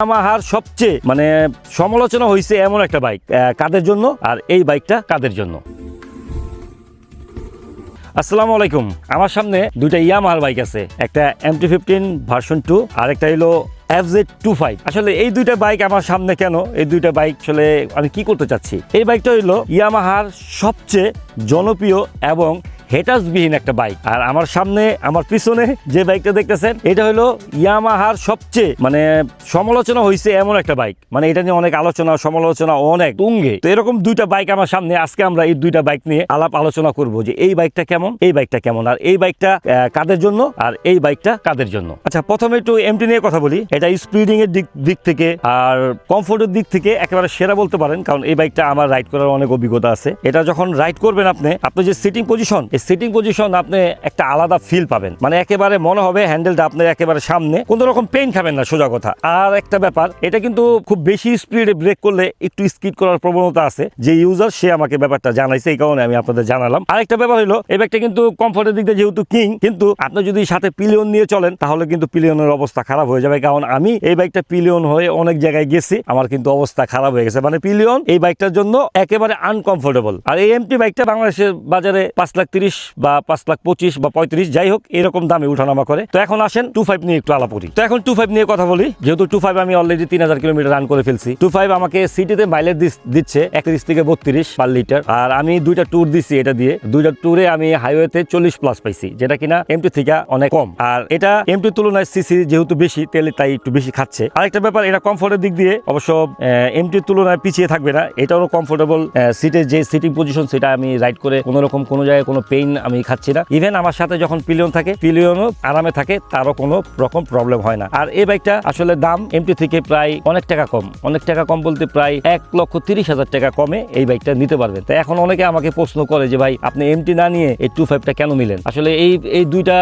ইয়ামাহার সবচেয়ে মানে সমালোচনা হয়েছে এমন একটা বাইক কাদের জন্য? আর এই বাইকটা কাদের জন্য? আসসালামু আলাইকুম। আমার সামনে দুইটা ইয়ামাহার বাইক আছে, একটা M T fifteen version two আর একটা হলো এফজেড টু ফাইভ আসলে এই দুইটা বাইক আমার সামনে কেন? এই দুইটা বাইক আসলে আমি কি করতে চাচ্ছি? এই বাইকটা হলো ইয়ামাহার সবচেয়ে জনপ্রিয় এবং হেটাসবিহীন একটা বাইক আর আমার সামনে, আমার পিছনে যে বাইকটা দেখতেছেন, এটা হলো ইয়ামাহার সবচেয়ে মানে সমালোচনা হয়েছে এমন একটা বাইক মানে এটা নিয়ে অনেক আলোচনা, সমালোচনা অনেক তুঙ্গে। তো এরকম দুইটা বাইক আমার সামনে, আজকে আমরা এই দুইটা বাইক নিয়ে আলাপ আলোচনা করব যে এই বাইকটা কেমন, এই বাইকটা কেমন, আর এই বাইকটা কাদের জন্য, আর এই বাইকটা কাদের জন্য। আচ্ছা প্রথমে একটু এমটি নিয়ে কথা বলি। এটা স্পিডিং এর দিক থেকে আর কমফোর্টের দিক থেকে একেবারে সেরা বলতে পারেন, কারণ এই বাইকটা আমার রাইড করার অনেক অভিজ্ঞতা আছে। এটা যখন রাইড করবেন আপনি আপনি যে সিটিং পজিশন এই সিটিং পজিশন আপনি একটা আলাদা ফিল পাবেন। মানে একেবারে মনে হবে হ্যান্ডেলটা আপনার একেবারে সামনে, কোনো রকম পেইন খাবেন না, সোজা কথা। আর একটা ব্যাপার, এটা কিন্তু খুব বেশি স্পিডে ব্রেক করলে একটু স্কিড করার প্রবণতা আছে। যে ইউজার সে আমাকে ব্যাপারটা জানাইছে, এই কারণে আমি আপনাদের জানালাম। আরেকটা ব্যাপার হলো, এই ব্যাগটা কিন্তু কমফোর্টের দিক দিয়ে যেহেতু কিং কিন্তু আপনি যদি সাথে পিলিয়ন নিয়ে চলেন, তাহলে কিন্তু পিলিয়নের অবস্থা খারাপ হয়ে যাবে। কারণ আমি এই বাইকটা পিলিয়ন হয়ে অনেক জায়গায় গেছি, আমার কিন্তু অবস্থা খারাপ হয়ে গেছে। মানে পিলিয়ন এই বাইকটার জন্য একেবারে আনকমফোর্টেবল আর এই এমটি বাইকটা বাংলাদেশের বাজারে পাঁচ লাখ তিরিশ বা পাঁচ লাখ পঁচিশ বা পঁয়ত্রিশ, যাই হোক, এরকম দামে উঠানামা করে। তো এখন আসেন টু ফাইভ নিয়ে একটু আলাপ করি তো এখন টু ফাইভ নিয়ে কথা বলি। যেহেতু টু ফাইভ আমি অলরেডি তিন হাজার কিলোমিটার রান করে ফেলছি। টু ফাইভ আমাকে সিটিতে মাইলেজ দিচ্ছে একত্রিশ থেকে বত্রিশ পার লিটার আর আমি দুইটা ট্যুর দিছি এটা দিয়ে। দুইটা ট্যুরে আমি হাইওয়েতে চল্লিশ প্লাস পাইছি, যেটা কিনা এমটি থেকে অনেক কম। আর এটা এমটির তুলনায় সিসি যেহেতু বেশি, তেলে তাই একটু বেশি খাচ্ছে। আরেকটা ব্যাপার, এটা কমফোর্টের দিক দিয়ে অবশ্য এম এমটির তুলনায় পিছিয়ে থাকবে না। এটাও কমফোর্টেবল সিটের যে সিটিং পজিশন সেটা আমি রাইড করে কোনো রকম কোনো জায়গায় কোনো পেইন আমি খাচ্ছি না। ইভেন আমার সাথে যখন পিলিয়ন থাকে পিলিয়নও আরামে থাকে, তারও কোনো রকম প্রবলেম হয় না। আর এই বাইকটা আসলে দাম এমটি থেকে প্রায় অনেক টাকা কম। অনেক টাকা কম বলতে প্রায় এক লক্ষ তিরিশ হাজার টাকা কমে এই বাইকটা নিতে পারবেন। তো এখন অনেকে আমাকে প্রশ্ন করে যে, ভাই, আপনি এমটি না নিয়ে এই টু ফাইভটা কেন নিলেন? আসলে এই এই দুইটা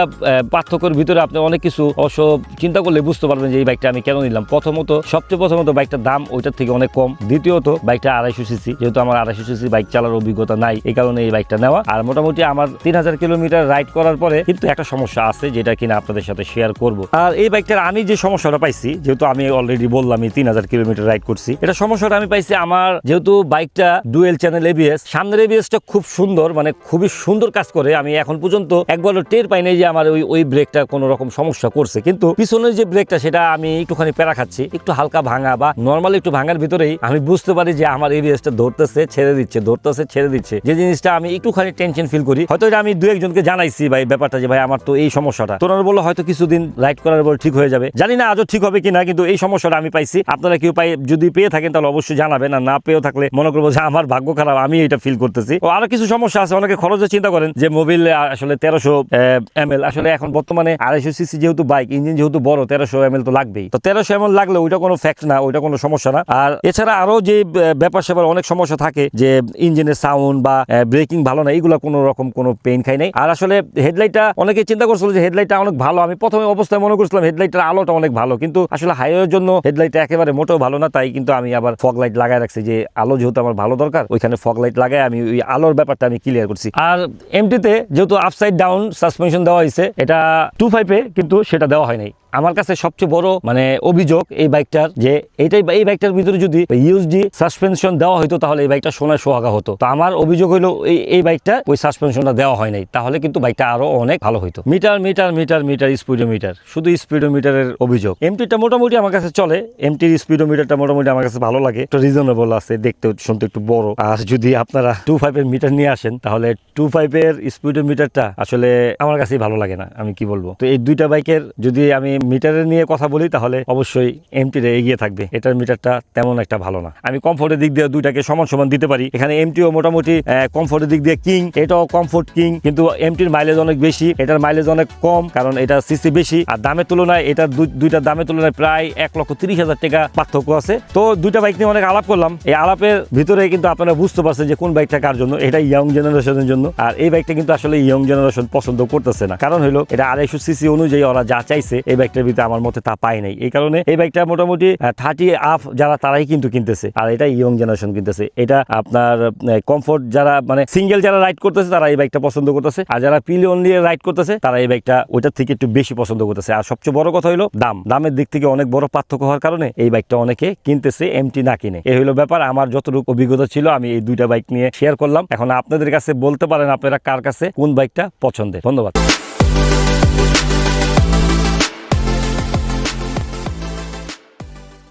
পার্থক্যের ভিতরে আপনি অনেক কিছু অবশ্য চিন্তা করলে বুঝতে পারবেন যে, এই বাইকটা আমি কেন নিলাম? প্রথমত, সবচেয়ে প্রথমত বাইকটার দাম ওইটার থেকে অনেক কম। দ্বিতীয়ত বাইকটা আড়াইশো সিসি যেহেতু আমার আড়াইশো সিসি বাইক চালার অভিজ্ঞতা নাই, এই কারণে এই বাইকটা নেওয়া। আর মোটামুটি আমার তিন হাজার কিলোমিটার রাইড করার পরে কিন্তু একটা সমস্যা আছে যেটা কিনা আপনাদের সাথে শেয়ার করব। আর এই বাইকটার আমি যে সমস্যাটা পাইছি, যেহেতু আমি অলরেডি বললাম তিন হাজার কিলোমিটার রাইড করছি, এটা সমস্যাটা আমি পাইছি আমার যেহেতু বাইকটা ডুয়েল চ্যানেল এবিএস সামনের এবিএসটা খুব সুন্দর মানে খুবই সুন্দর কাজ করে। আমি এখন পর্যন্ত একবারও টের পাই নাই যে আমার ওই ওই ব্রেকটা কোনো রকম সমস্যা করছে। কিন্তু পিছনের যে ব্রেকটা সেটা আমি একটুখানি প্যারা খাচ্ছি, একটু হালকা ভাঙা বা নর্মালি একটু ভাঙার ভিতরেই আমি বুঝতে পারি যে আমার এবিএসটা ধরতেছে, ছেড়ে দিচ্ছে, ধরতেছে, ছেড়ে দিচ্ছে। যে জিনিসটা আমি একটুখানি টেনশন ফিল করি হয়তো এটা আমি দু একজনকে জানাইছি ভাই ব্যাপারটা যে, ভাই, আমার তো এই সমস্যাটা। তোনার বলল, হয়তো কিছুদিন রাইড করার পর ঠিক হয়ে যাবে। জানি না আজও ঠিক হবে কিনা, কিন্তু এই সমস্যাটা আমি পাইছি। আপনারা কেউ পাই, যদি পেয়ে থাকেন তাহলে অবশ্যই জানাবেন, আর না পেয়েও থাকলে মনে করব যে, আমার ভাগ্য খারাপ, আমি এটা ফিল করতেছি। ও আরও কিছু সমস্যা আছে, অনেকে খরচে চিন্তা করেন যে, মোবিল আসলে তেরোশো এম আসলে এখন বর্তমানে আড়াইশো সিসি যেহেতু বাইক, ইঞ্জিন যেহেতু বড়, তেরোশো এম তো লাগবেই। তো তেরোশো এম লাগলে ওইটা কোনো ফ্যাক্ট না, ওইটা কোনো সমস্যা না। আর এছাড়া আরও যে ব্যাপার স্যাপার অনেক সমস্যা থাকে যে, ইঞ্জিনের সাউন্ড বা ব্রেকিং ভালো না এইগুলো কোনো রকম কোনো পেইন খাই নাই। আর আসলে হেডলাইটটা অনেকে চিন্তা করছিল যে হেডলাইটটা অনেক ভালো। আমি প্রথমে অবস্থায় মনে করছিলাম হেডলাইটের আলোটা অনেক ভালো। কিন্তু আসলে হাইওয়ের জন্য হেডলাইটটা একেবারে মোটেও ভালো না। তাই কিন্তু আমি আবার ফগ লাইট লাগাই রাখছি যে আলো যেহেতু আমার ভালো দরকার, ওইখানে ফগ লাইট লাগাই আমি ওই আলোর ব্যাপারটা আমি ক্লিয়ার করছি। আর এমটিতে যেহেতু আপসাইড ডাউন সাসপেনশন দেওয়া হয়েছে, এটা টু ফাইভে কিন্তু সেটা দেওয়া হয় নাই। আমার কাছে সবচেয়ে বড় মানে অভিযোগ এই বাইকটার যে এইটাই এই বাইকটার ভিতরে যদি ইউএসডি সাসপেনশন দেওয়া হতো তাহলে এই বাইকটা সোনায় সোহাগা হতো। তো আমার অভিযোগ হলো এই এই বাইকটা ওই সাসপেনশনটা দেওয়া হয় নাই, তাহলে কিন্তু বাইকটা আরও অনেক ভালো হইতো। Meter meter meter meter, speedometer, শুধু স্পিডোমিটারের অভিযোগ। এমটিটা মোটামুটি আমার কাছে চলে এমটির স্পিডোমিটারটা মোটামুটি আমার কাছে ভালো লাগে, একটু রিজনেবল আছে, দেখতে, শুনতে একটু বড়। আর যদি আপনারা টু ফাইভের মিটার নিয়ে আসেন, তাহলে টু ফাইভের স্পিডোমিটারটা আসলে আমার কাছেই ভালো লাগে না, আমি কি বলব? তো এই দুইটা বাইকের যদি আমি মিটারের নিয়ে কথা বলি, তাহলে অবশ্যই এমটিরে এগিয়ে থাকবে। এটার মিটারটা তেমন একটা ভালো না। আমি কমফোর্টের দিক দিয়ে দুইটাকে সমান সমান দিতে পারি। এখানে এমটিও মোটামুটি কমফোর্টের দিক দিয়ে কিং এটাও কমফোর্ট কিং কিন্তু এমটির মাইলেজ অনেক বেশি, এটার মাইলেজ অনেক কম, কারণ এটা সিসি বেশি। আর দামের তুলনায় এটা দুইটা দামের তুলনায় প্রায় এক লক্ষ তিরিশ হাজার টাকা পার্থক্য আছে। তো দুইটা বাইক নিয়ে অনেক আলাপ করলাম। এই আলাপের ভিতরে কিন্তু আপনারা বুঝতে পারছেন যে কোন বাইকটা কার জন্য, এটা ইয়ং জেনারেশনের জন্য। আর এই বাইকটা কিন্তু আসলে ইয়ং জেনারেশন পছন্দ করতেছে না। কারণ হলো, এটা আড়াইশো সিসি অনুযায়ী ওরা যা চাইছে, এই বাইকটার ভিতরে আমার মতে তা পাই নাই। এই কারণে এই বাইকটা মোটামুটি থার্টি আপ যারা তারাই কিন্তু কিনতেছে। আর এটা ইয়ং জেনারেশন কিনতেছে। এটা আপনার কমফোর্ট যারা মানে সিঙ্গেল যারা রাইড করতেছে, তারা এই বাইক বাইকটা পছন্দ করতেছে। আর যারা পিলিয়ন নিয়ে রাইড করতেছে, তারা এই বাইকটা ওইটার থেকে একটু বেশি পছন্দ করতেছে। আর সবচেয়ে বড় কথা হলো দাম। দামের দিক থেকে অনেক বড় পার্থক্য হওয়ার কারণে এই বাইকটা অনেকে কিনতেছে এমটি না কিনে। এই হলো ব্যাপার, আমার যতটুকু অভিজ্ঞতা ছিল, আমি এই দুইটা বাইক নিয়ে শেয়ার করলাম। এখন আপনাদের কাছে বলতে পারেন আপনারা কার কাছে কোন বাইকটা পছন্দের। ধন্যবাদ।